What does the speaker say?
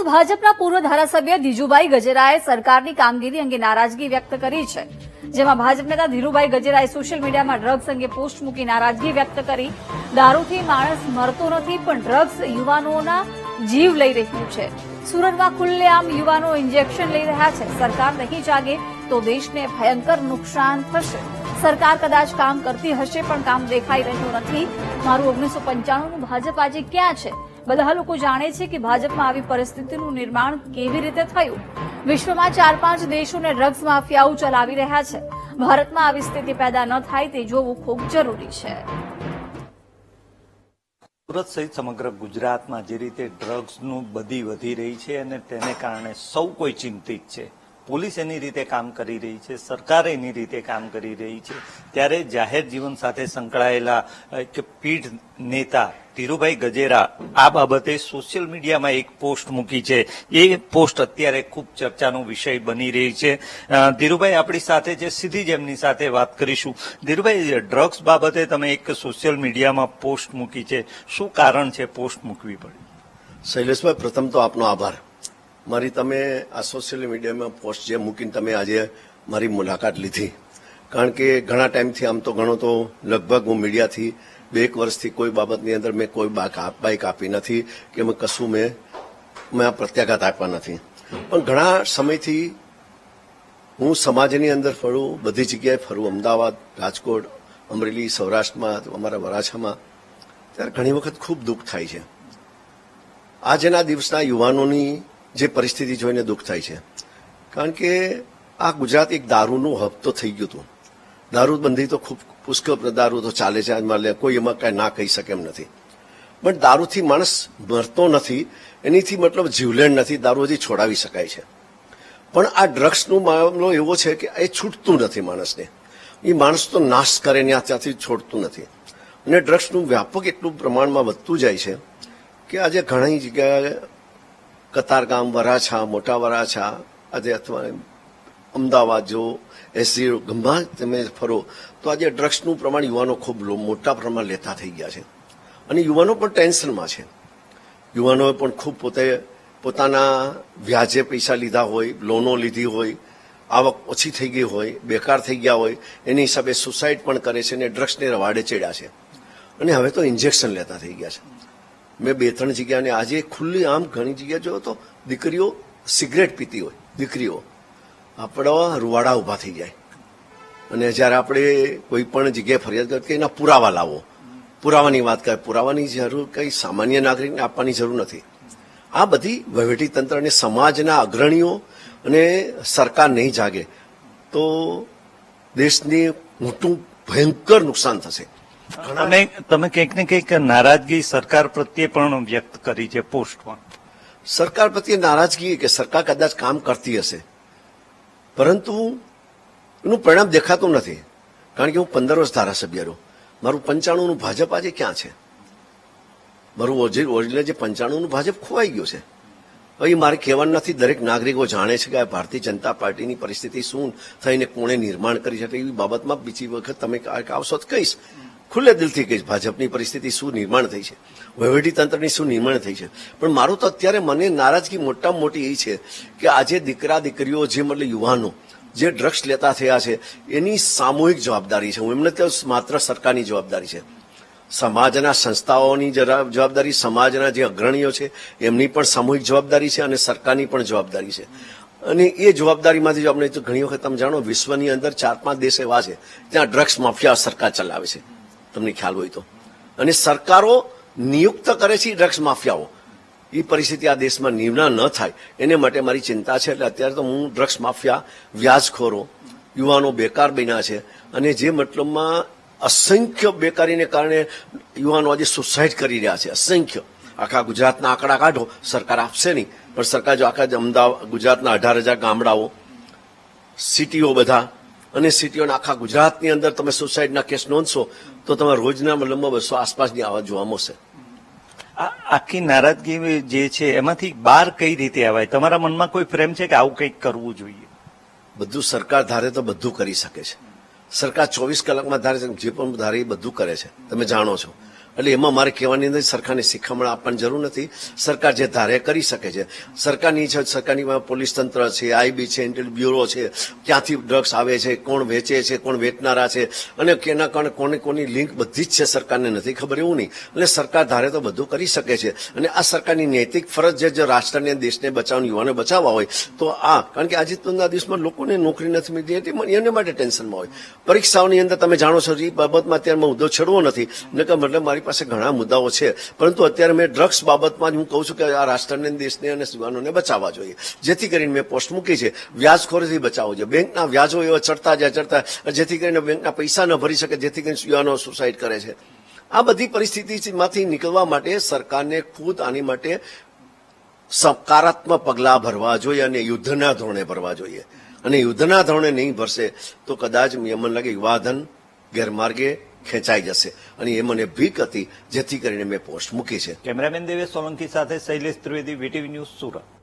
દાહોદ ભાજપના પૂર્વ ધારાસભ્ય ધીજુભાઈ ગજેરાએ સરકારની કામગીરી અંગે નારાજગી વ્યક્ત કરી છે. જેમાં ભાજપ નેતા ધીરુભાઈ ગજેરાએ સોશિયલ મીડિયામાં ડ્રગ્સ અંગે પોસ્ટ મૂકી નારાજગી વ્યક્ત કરી. દારૂથી માણસ મરતો નથી, પણ ડ્રગ્સ યુવાનોના જીવ લઈ રહ્યું છે. સુરતમાં ખુલ્લેઆમ યુવાનો ઇન્જેક્શન લઈ રહ્યા છે. સરકાર નહીં જાગે તો દેશને ભયંકર નુકસાન થશે. સરકાર કદાચ કામ કરતી હશે, પણ કામ દેખાઈ રહ્યું નથી. મારું ઓગણીસો પંચાણુંનું ભાજપ આજે ક્યાં છે? બધા લોકો જાણે છે કે ભાજપમાં આવી પરિસ્થિતિનું નિર્માણ કેવી રીતે થયું? વિશ્વમાં ચાર પાંચ દેશોને ડ્રગ્સ માફિયાઓ ચલાવી રહ્યા છે. ભારતમાં આવી સ્થિતિ પેદા ન થાય તે જોવું ખૂબ જરૂરી છે. સુરત સહિત સમગ્ર ગુજરાતમાં જે રીતે ડ્રગ્સનું બધી વધી રહી છે અને તેને કારણે સૌ કોઈ ચિંતિત છે. પોલીસ એની રીતે કામ કરી રહી છે, સરકાર એની રીતે કામ કરી રહી છે. ત્યારે જાહેર જીવન સાથે સંકળાયેલા પીઢ નેતા ધીરુભાઈ ગજેરા, આ બાબતે સોશિયલ મીડિયામાં એક પોસ્ટ મૂકી છે. એ પોસ્ટ અત્યારે ખૂબ ચર્ચાનો વિષય બની રહી છે. ધીરુભાઈ, આપણી સાથે છે, સીધી જ એમની સાથે વાત કરીશું. ધીરુભાઈ, ડ્રગ્સ બાબતે તમે એક સોશિયલ મીડિયામાં પોસ્ટ મૂકી છે. શું કારણ છે પોસ્ટ મૂકવી પડી શૈલેષભાઈ, પ્રથમ તો આપનો આભાર. મારી તમે આ સોશિયલ મીડિયામાં પોસ્ટ જે મૂકીને તમે આજે મારી મુલાકાત લીધી. કારણ કે ઘણા ટાઈમથી આમ તો ઘણો તો લગભગ હું મીડિયાથી બે એક વર્ષથી કોઈ બાબતની અંદર મેં કોઈ બાઇક આપી નથી કે મેં કશું મેં મેં આ પ્રત્યાઘાત આપ્યા નથી. પણ ઘણા સમયથી હું સમાજની અંદર ફરું, બધી જગ્યાએ ફરું, અમદાવાદ, રાજકોટ, અમરેલી, સૌરાષ્ટ્રમાં, અમારા વરાછામાં, ત્યારે ઘણી વખત ખૂબ દુઃખ થાય છે. આજના દિવસના યુવાનોની જે પરિસ્થિતિ જોઈને દુઃખ થાય છે. કારણ કે આ ગુજરાત એક દારૂનું હબ તો થઈ ગયું હતું. દારૂબંધી તો ખૂબ પુષ્કળ દારૂ તો ચાલે છે એટલે કોઈ એમાં કાંઈ ના કહી શકે એમ નથી પણ દારૂથી માણસ મરતો નથી એનીથી મતલબ જીવલેણ નથી દારૂ હજી છોડાવી શકાય છે પણ આ ડ્રગ્સનો મામલો એવો છે કે એ છૂટતું નથી માણસને એ માણસ તો નાશ કરે ને ત્યાંથી છોડતું નથી અને ડ્રગ્સનું વ્યાપક એટલું પ્રમાણમાં વધતું જાય છે કે આજે ઘણી જગ્યાએ કતારગામ વરાછા મોટા વરાછા આજે અથવા અમદાવાદ જો એસી ગંભા તમે ફરો, તો આજે ડ્રગ્સનું પ્રમાણ યુવાનો ખૂબ મોટા પ્રમાણમાં લેતા થઈ ગયા છે. અને યુવાનો પણ ટેન્શનમાં છે. યુવાનોએ પણ ખૂબ પોતે પોતાના વ્યાજે પૈસા લીધા હોય, લોનો લીધી હોય, આવક ઓછી થઈ ગઈ હોય, બેકાર થઈ ગયા હોય, એની હિસાબે સુસાઇડ પણ કરે છે અને ડ્રગ્સને રવાડે ચડ્યા છે. અને હવે તો ઇન્જેક્શન લેતા થઈ ગયા છે. મેં બે ત્રણ જગ્યા અને આજે ખુલ્લી આમ ઘણી જગ્યા જોયો તો દીકરીઓ સિગરેટ પીતી હોય, દીકરીઓ. આપણા રૂવાડા ઊભા થઈ જાય. અને જ્યારે આપણે કોઈ પણ જગ્યાએ ફરિયાદ કરીએ કે એના પુરાવા લાવો. પુરાવાની વાત કરે પુરાવાની જરૂર કંઈ સામાન્ય નાગરિકને આપવાની જરૂર નથી. આ બધી વહીવટી તંત્ર અને સમાજના અગ્રણીઓ અને સરકાર નહીં જાગે તો દેશને મોટું ભયંકર નુકસાન થશે. તમે તમે કંઈક ને કંઈક નારાજગી સરકાર પ્રત્યે પણ વ્યક્ત કરી છે પોસ્ટમાં. સરકાર પ્રત્યે નારાજગી કે સરકાર કદાચ કામ કરતી હશે. પરંતુ એનું પરિણામ દેખાતું નથી. કારણ કે હું પંદર વર્ષ ધારાસભ્ય રહ્યો મારું પંચાણુંનું ભાજપ આજે ક્યાં છે? મારું ઓરિજિનલ જે પંચાણુંનું ભાજપ ખોવાઈ ગયું છે. એ મારે કહેવાનું નથી, દરેક નાગરિકો જાણે છે કે આ ભારતીય જનતા પાર્ટીની પરિસ્થિતિ શું થઈને કોણે નિર્માણ કરી છે. એવી બાબતમાં બીજી વખત તમે આવશો તો કહીશ. ખુલ્લે દિલથી કહીશ ભાજપની પરિસ્થિતિ શું નિર્માણ થઈ છે. વહીવટી તંત્રની શું નિર્માણ થઈ છે. પણ મારું તો અત્યારે મને નારાજગી મોટામાં મોટી એ છે કે આજે દીકરા દીકરીઓ જે મતલબ યુવાનો જે ડ્રગ્સ લેતા થયા છે, એની સામૂહિક જવાબદારી છે. હું એમને તો માત્ર સરકારની જવાબદારી છે. સમાજના સંસ્થાઓની જવાબદારી, સમાજના જે અગ્રણીઓ છે, એમની પણ સામૂહિક જવાબદારી છે અને સરકારની પણ જવાબદારી છે. અને એ જવાબદારીમાંથી જો આપણે ઘણી વખત તમે જાણો, વિશ્વની અંદર ચાર પાંચ દેશ એવા છે, ત્યાં ડ્રગ્સ માફિયા સરકાર ચલાવે છે. તમને ખ્યાલ હોય તો. અને સરકારો નિયુક્ત કરે છે ડ્રગ્સ માફિયાઓ. એ પરિસ્થિતિ આ દેશમાં નિર્માણ ન થાય. એને માટે મારી ચિંતા છે એટલે અત્યારે તો હું ડ્રગ્સ માફિયા વ્યાજખોરો, યુવાનો બેકાર બન્યા છે અને જે મતલબમાં અસંખ્ય બેકારીને કારણે યુવાનો આજે સુસાઇડ કરી રહ્યા છે. અસંખ્ય. આખા ગુજરાતના આંકડા કાઢો. સરકાર આપશે નહીં. પણ સરકાર જો આખા અમદાવાદ ગુજરાતના અઢાર હજાર ગામડાઓ, સિટીઓ બધા અને સિટીઓના આખા ગુજરાતની અંદર તમે સુસાઇડના કેસ નોંધશો તો તમે રોજના મતલબમાં બસો આસપાસની આવા જોવા મળશે. આ આખી નારાજગી જે છે એમાંથી બહાર કઈ રીતે આવાય તમારા મનમાં કોઈ ફ્રેમ છે કે આવું કંઈક કરવું જોઈએ? બધું સરકાર ધારે તો બધું કરી શકે છે. સરકાર ચોવીસ કલાકમાં ધારે છે જે પણ ધારે એ બધું કરે છે. તમે જાણો છો. એટલે એમાં મારે કહેવાની અંદર સરકારને શિખામણ આપવાની જરૂર નથી. સરકાર જે ધારે કરી શકે છે. સરકારની છે, સરકારની પોલીસ તંત્ર છે આઈબી છે, ઇન્ટેલ બ્યુરો છે. ક્યાંથી ડ્રગ્સ આવે છે, કોણ વેચે છે, કોણ વેચનારા છે. અને કેના કારણે કોને કોની લિંક બધી જ છે સરકારને નથી ખબર એવું નહીં. એટલે સરકાર ધારે તો બધું કરી શકે છે. અને આ સરકારની નૈતિક ફરજ જે રાષ્ટ્રને, દેશને બચાવવાની યુવાને બચાવવા હોય, તો આ, કારણ કે આજે તો દિવસમાં લોકોને નોકરી નથી મળતી એટલે મને એને માટે ટેન્શનમાં હોય. પરીક્ષાઓની અંદર તમે જાણો છો એ બાબતમાં અત્યારે મુદ્દો છેડવો નથી. નકર મતલબ મારી પાસે ઘણા મુદ્દાઓ છે, પરંતુ અત્યારે મેં ડ્રગ્સ બાબતમાં જ હું કહું છું કે આ રાષ્ટ્રને, દેશને અને યુવાનોને બચાવવા જોઈએ. જેથી કરીને મેં પોસ્ટ મૂકી છે, વ્યાજખોરીથી બચાવવો જોઈએ. બેંકના વ્યાજો એવા ચડતા જાય, ચડતા જેથી કરીને બેંકના પૈસા ન ભરી શકે, જેથી કરીને યુવાનો સુસાઇડ કરે છે. આ બધી પરિસ્થિતિમાંથી નીકળવા માટે સરકારને ખુદ આની માટે સકારાત્મક પગલાં ભરવા જોઈએ અને યુદ્ધના ધોરણે ભરવા જોઈએ. અને યુદ્ધના ધોરણે નહીં ભરશે, તો કદાચ મને લાગે યુવાધન ગેરમાર્ગે ખેંચાઈ જશે. અને એ મને ભીક હતી, જેથી કરીને મેં પોસ્ટ મૂકી છે. કેમેરામેન દેવેશ સોલંકી સાથે શૈલેષ ત્રિવેદી, વીટીવી ન્યૂઝ સુરત.